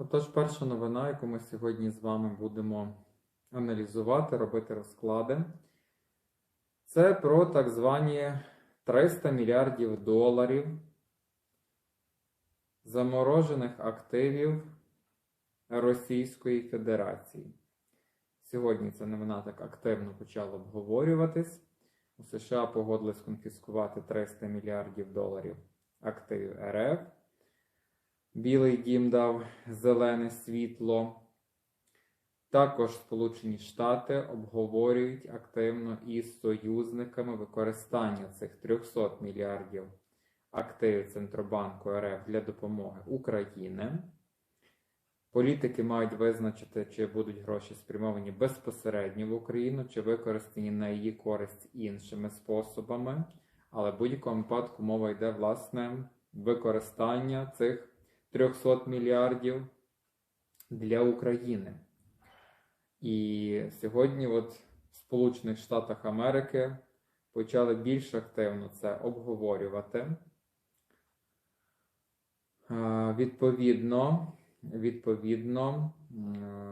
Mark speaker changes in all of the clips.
Speaker 1: Отож, перша новина, яку ми сьогодні з вами будемо аналізувати, робити розклади, це про так звані 300 мільярдів доларів заморожених активів Російської Федерації. Сьогодні ця новина так активно почала обговорюватись. У США погодились конфіскувати 300 мільярдів доларів активів РФ. Білий дім дав зелене світло. Також Сполучені Штати обговорюють активно із союзниками використання цих 300 мільярдів активів Центробанку РФ для допомоги Україні. Політики мають визначити, чи будуть гроші спрямовані безпосередньо в Україну, чи використані на її користь іншими способами. Але в будь-якому випадку мова йде власне використання цих 300 мільярдів для України. І сьогодні, от в Сполучених Штатах Америки почали більш активно це обговорювати. Відповідно, відповідно, е,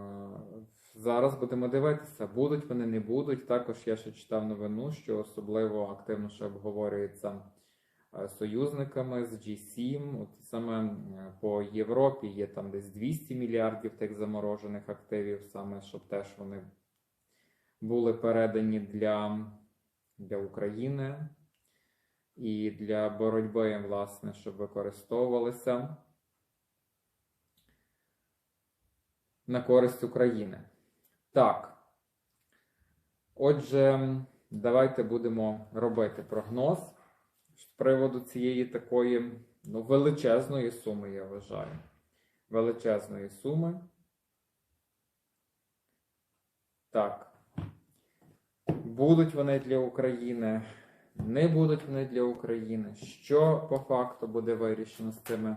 Speaker 1: зараз будемо дивитися, будуть вони, не будуть. Також я ще читав новину, що особливо активно ще обговорюється союзниками з G7. От саме е, по Європі є там десь 200 мільярдів тих заморожених активів, саме щоб теж вони були передані для, для України і для боротьби, власне, щоб використовувалися на користь України. Так. Отже, давайте будемо робити прогноз з приводу цієї такої ну, величезної суми, я вважаю. Величезної суми. Так. Будуть вони для України, не будуть вони для України. Що по факту буде вирішено з цими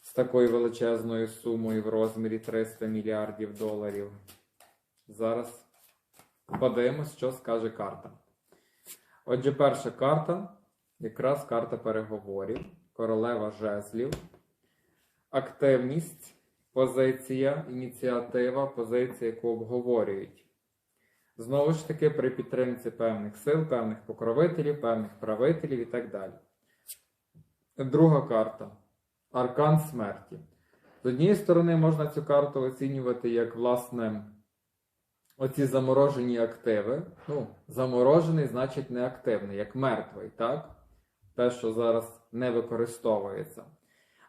Speaker 1: з такою величезною сумою в розмірі 300 мільярдів доларів? Зараз подивимось, що скаже карта. Отже, перша карта якраз карта переговорів, королева жезлів, активність, позиція, ініціатива, позиція, яку обговорюють. Знову ж таки, при підтримці певних сил, певних покровителів, певних правителів і так далі. Друга карта Аркан смерті. З однієї сторони, можна цю карту оцінювати як, власне, оці заморожені активи. Ну, заморожений значить неактивний, як мертвий, так? Те, що зараз не використовується.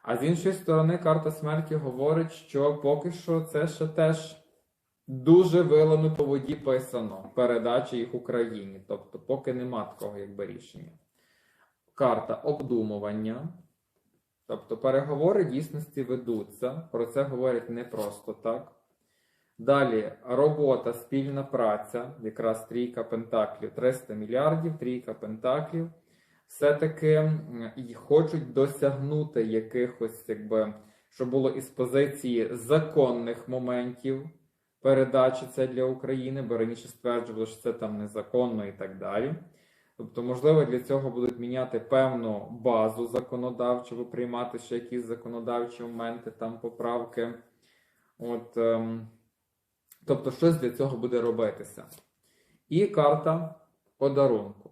Speaker 1: А з іншої сторони, карта смерті говорить, що поки що це ще теж дуже вилами по воді писано передачі їх Україні. Тобто, поки нема такого якби рішення. Карта обдумування. Тобто переговори дійсності ведуться, про це говорять не просто так. Далі робота, спільна праця, якраз трійка пентаклів, 300 мільярдів, трійка пентаклів. Все-таки хочуть досягнути якихось, якби, щоб було із позиції законних моментів передачі це для України, бо раніше стверджували, що це там незаконно і так далі. Тобто, можливо, для цього будуть міняти певну базу законодавчу, приймати ще якісь законодавчі моменти, там поправки. От, ем, тобто, щось для цього буде робитися. І карта подарунку.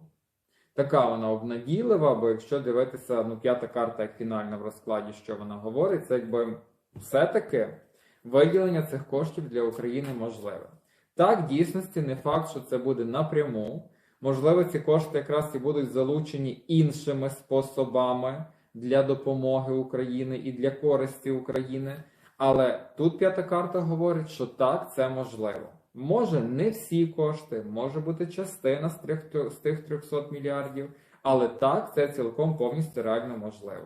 Speaker 1: Така вона обнадійлива, бо якщо дивитися, ну, п'ята карта як фінальна в розкладі, що вона говорить, це якби все-таки виділення цих коштів для України можливе. Так, в дійсності не факт, що це буде напряму. Можливо, ці кошти якраз і будуть залучені іншими способами для допомоги Україні і для користі України. Але тут п'ята карта говорить, що так, це можливо. Може не всі кошти, може бути частина з тих 300 мільярдів, але так, це цілком повністю реально можливо.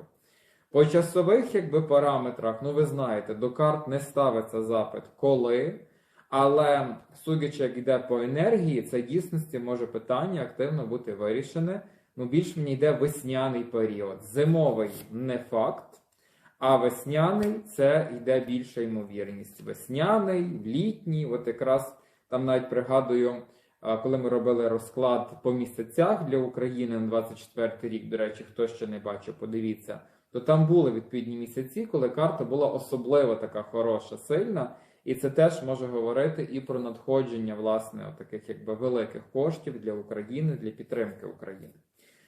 Speaker 1: По часових якби, параметрах, ну ви знаєте, до карт не ставиться запит коли, але судячи, як йде по енергії, це дійсності може питання активно бути вирішене. Ну, більш мені йде весняний період. Зимовий не факт, а весняний це йде більша ймовірність. Весняний, літній, от якраз там навіть пригадую, коли ми робили розклад по місяцях для України на 24 рік, до речі, хто ще не бачив, подивіться. то там були відповідні місяці, коли карта була особливо така хороша, сильна, і це теж може говорити і про надходження власне таких якби великих коштів для України, для підтримки України.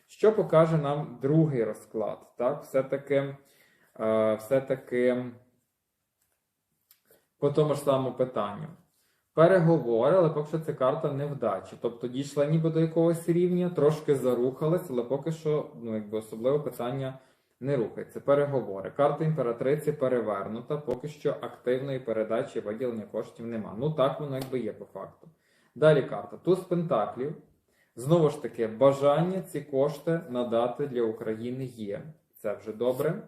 Speaker 1: Що покаже нам другий розклад? Так, все-таки, все-таки по тому ж самому питанню. Переговори, але поки що це карта невдачі. Тобто дійшла ніби до якогось рівня, трошки зарухалась, але поки що ну, якби особливо питання не рухається. Переговори. Карта імператриці перевернута, поки що активної передачі виділення коштів нема. Ну так воно якби є по факту. Далі карта. Туз Пентаклів. Знову ж таки, бажання ці кошти надати для України є. Це вже добре.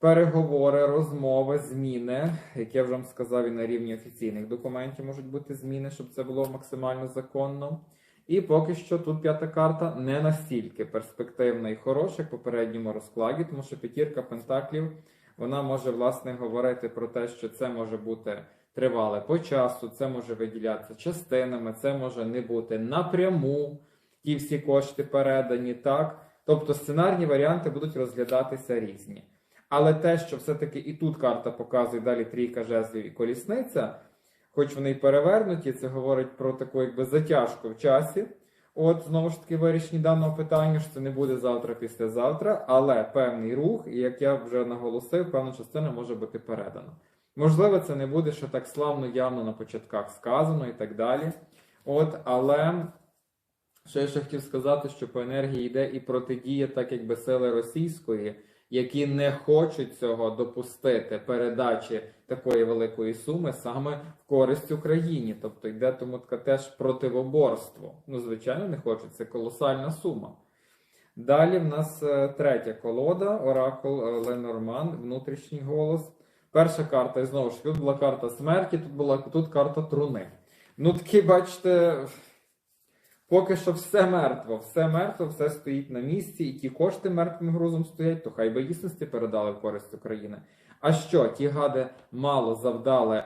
Speaker 1: Переговори, розмови, зміни, як я вже вам сказав, і на рівні офіційних документів можуть бути зміни, щоб це було максимально законно. І поки що тут п'ята карта не настільки перспективна і хороша, як в попередньому розкладі, тому що п'ятірка пентаклів вона може власне говорити про те, що це може бути тривале по часу, це може виділятися частинами, це може не бути напряму ті всі кошти передані, так. Тобто сценарні варіанти будуть розглядатися різні. Але те, що все-таки і тут карта показує далі трійка жезлів і колісниця, хоч вони й перевернуті, це говорить про таку якби затяжку в часі. От, знову ж таки, вирішення даного питання, що це не буде завтра, післязавтра, але певний рух, і як я вже наголосив, певна частина може бути передана. Можливо, це не буде ще так славно, явно на початках сказано і так далі. От, але що я ще хотів сказати, що по енергії йде і протидія, так якби сили російської які не хочуть цього допустити передачі такої великої суми саме в користь Україні. Тобто йде тому таке теж противоборство. Ну, звичайно, не хочуть, це колосальна сума. Далі в нас е, третя колода, Оракул е, Ленорман, внутрішній голос. Перша карта, і знову ж тут була карта смерті, тут була тут карта труни. Ну, такі, бачите. Поки що все мертво, все мертво, все стоїть на місці, і ті кошти мертвим грузом стоять, то хай би дійсності передали в користь України. А що, ті гади мало завдали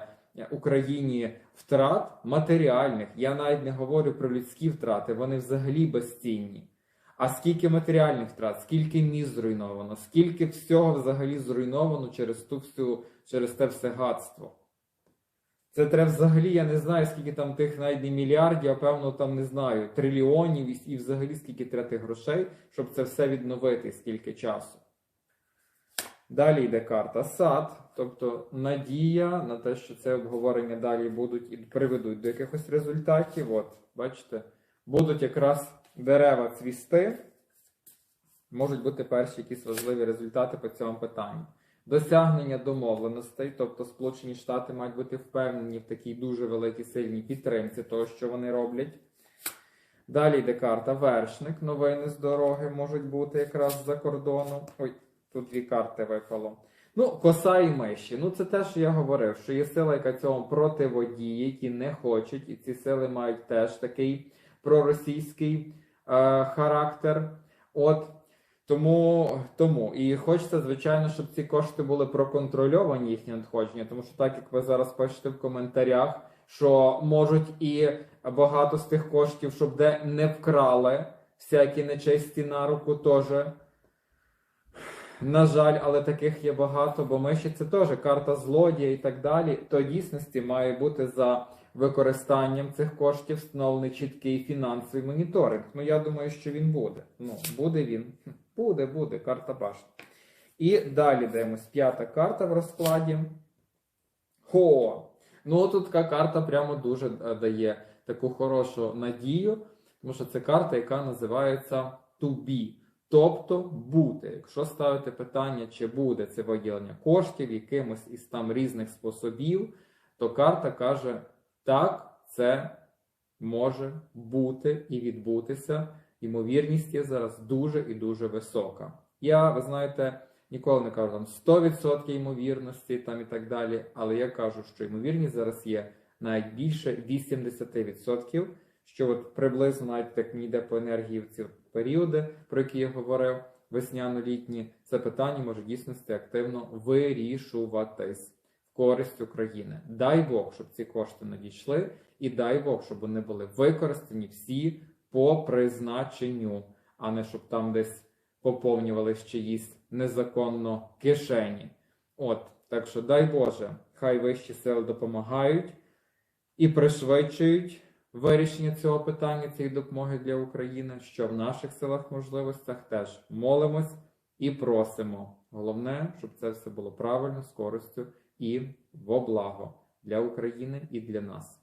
Speaker 1: Україні втрат матеріальних? Я навіть не говорю про людські втрати, вони взагалі безцінні. А скільки матеріальних втрат, скільки міст зруйновано, скільки всього взагалі зруйновано через ту всю, через те все гадство. Це треба взагалі, я не знаю, скільки там тих навіть не мільярдів, а певно, там не знаю, трильйонів і взагалі скільки треба грошей, щоб це все відновити, скільки часу. Далі йде карта сад, тобто надія на те, що це обговорення далі будуть і приведуть до якихось результатів. От, бачите, будуть якраз дерева цвісти, можуть бути перші якісь важливі результати по цьому питанню досягнення домовленостей, тобто Сполучені Штати мають бути впевнені в такій дуже великій сильній підтримці того, що вони роблять. Далі йде карта вершник, новини з дороги можуть бути якраз за кордону. Ой, тут дві карти випало. Ну, коса і миші. Ну, це те, що я говорив, що є сила, яка цьому противодіє, які не хочуть, і ці сили мають теж такий проросійський е, характер. От тому тому і хочеться, звичайно, щоб ці кошти були проконтрольовані їхнє надходження, тому що так як ви зараз пишете в коментарях, що можуть і багато з тих коштів, щоб де не вкрали всякі нечисті на руку, теж. На жаль, але таких є багато, бо миші це теж карта злодія і так далі. То дійсності має бути за використанням цих коштів встановлений чіткий фінансовий моніторинг. Ну я думаю, що він буде. Ну, буде він. Буде, буде, карта башти. І далі дивимось п'ята карта в розкладі. Хо! Ну, тут така карта прямо дуже е, дає таку хорошу надію, тому що це карта, яка називається to be. Тобто бути. Якщо ставити питання, чи буде це виділення коштів якимось із там різних способів, то карта каже, так, це може бути і відбутися ймовірність є зараз дуже і дуже висока. Я, ви знаєте, ніколи не кажу там 100% ймовірності там і так далі, але я кажу, що ймовірність зараз є навіть більше 80%, що от приблизно навіть так мені йде по енергії в ці періоди, про які я говорив, весняно-літні, це питання може дійсності активно вирішуватись в користь України. Дай Бог, щоб ці кошти надійшли, і дай Бог, щоб вони були використані всі по призначенню, а не щоб там десь поповнювали чиїсь незаконно кишені. От, так що дай Боже, хай вищі сили допомагають і пришвидшують вирішення цього питання, цієї допомоги для України, що в наших силах можливостях теж молимось і просимо. Головне, щоб це все було правильно, з користю і во благо для України і для нас.